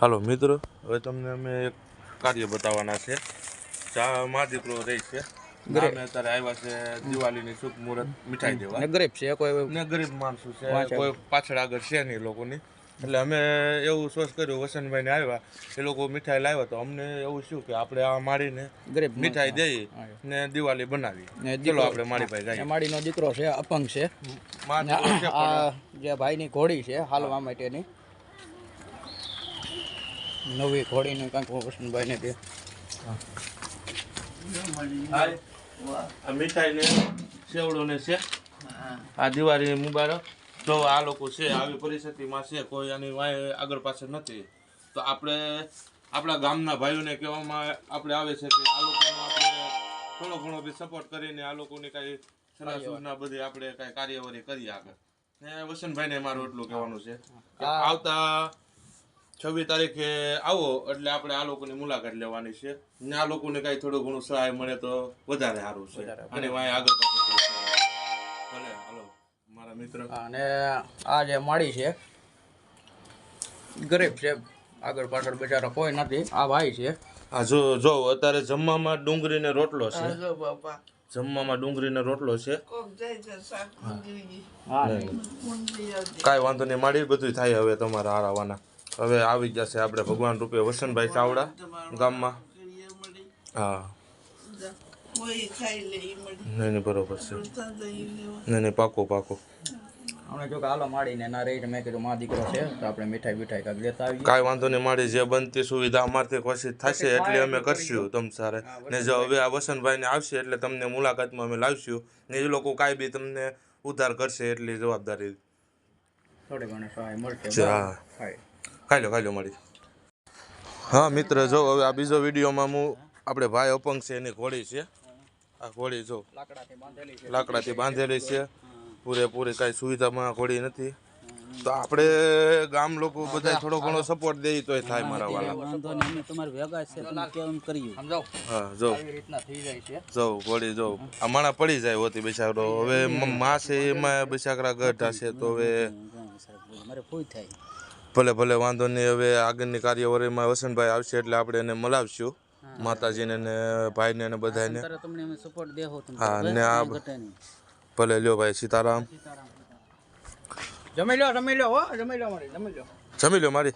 હાલો મિત્રો. હવે તમને અમે એક કાર્ય બતાવવાના છે. ચા મા દીકરો રહી છે. ગામે અત્યારે આવ્યા છે દિવાળીની શુભ મુહૂર્ત મીઠાઈ દેવા. ગરીબ છે કોઈ ને ગરીબ માણસો છે કોઈ પાછળ આગળ છે નહીં લોકોની. એટલે અમે એવું સોચ કર્યું વસંતભાઈને આવ્યા એ લોકો મીઠાઈ લાવ્યા તો અમને એવું શું કે આપણે આ માળીને ગરીબ મીઠાઈ દઈ ને દિવાળી બનાવી ને ચલો આપણે માળી ભાઈ ને જઈએ માડીનો દીકરો છે અપંગ છે. આ જે ભાઈની ઘોડી છે હાલવા માટેની નવી ઘોડીને કાંઈક વસંતભાઈને દે. આ મીઠાઈ ને સેવડો ને છે આ દિવાળી મુબારક. જો આ લોકો છે આવી પરિસ્થિતિમાં છે કોઈ આની વાંહે આગળ પાછળ નથી. તો આપણે આપણા ગામના ભાઈઓને કહેવામાં આપણે આવે છે કે આ લોકોનો આપણે થોડો ઘણો બી સપોર્ટ કરીને આ લોકોને કાંઈ સલાહ સૂચના બધી આપણે કાંઈ કાર્યવાહી કરીએ આગળ. ને વસંતભાઈને મારું એટલું કહેવાનું છે આવતા છવ્વીસ તારીખે આવો એટલે આપણે આ લોકોની મુલાકાત લેવાની છે. ને આ લોકોને કાંઈ થોડું ઘણું સહાય મળે તો વધારે સારું છે. અને વાંહે આગળ પાછળ ભલે હાલો મારા મિત્ર. અને આ જે માળી છે ગરીબ છે આગળ પાછળ બિચારા કોઈ નથી આ ભાઈ છે. આ જો જો અત્યારે જમવામાં ડુંગળી ને રોટલો છે. જમવામાં ડુંગળી ને રોટલો છે. કાંઈ વાંધો નહીં માળી બધું થાય હવે તમારા હારાવાના. હવે આવી જશે આપણે ભગવાન રૂપે વસંતભાઈ ચાવડા ગામમાં. હા. નહીં નહીં બરોબર છે. નહીં નહીં પાકો પાકો. અમે જો કે હાલો માડીને ના રહી મેં કીધું મા દીકરો છે તો આપણે મીઠાઈ બીઠાઈ કાંઈક લેતા આવીએ. કાંઈ વાંધો નહીં મારી જે બનતી સુવિધા અમારથી કોશિશ થશે એટલે અમે કરશું તમ સારે. ને જો હવે આ વસંતભાઈને આવશે એટલે તમને મુલાકાતમાં અમે લાવશું. ને એ લોકો કાંઈ બી તમને ઉધાર કરશે એટલી જવાબદારી. થોડી ઘણી સહાય મળશે હા. ખાઈ લો ખાઈ લો મળી. હા મિત્ર જો હવે આ બીજો વિડીયોમાં હું આપણે ભાઈ અપંગ છે એની ઘોડી છે. આ ઘોડી જો લાકડાથી બાંધેલી છે. લાકડાથી બાંધેલી છે પૂરેપૂરી કાંઈ સુવિધામાં ઘોડી નથી. તો આપણે ગામ લોકો બધા થોડો ઘણો સપોર્ટ દે તોય થાય મારા વાળા. વાંધો નહીં. અમે તમારા ભેગા છે તમે કેમ કર્યું સમજાવ? હા જો. આવી રીતના થઈ જાય છે. જો ઘોડી જો. આ માણા પડી જાય હોતી બિચારો. હવે મ- છે એમાં બિચારા ગઢ હશે તો હવે મારે ફૂઈ થાય. ભલે ભલે વાંધો નહીં હવે આગળની કાર્યવાહીમાં વસંતભાઈ આવશે એટલે આપણે એને મળાવશું. માતાજીને ને ભાઈને ને બધાને હા, ને આ- ભલે લ્યો ભાઈ સીતારામ. જમી લો જમી લો હો જમી લો મારી જમી લો જમી લ્યો મારી.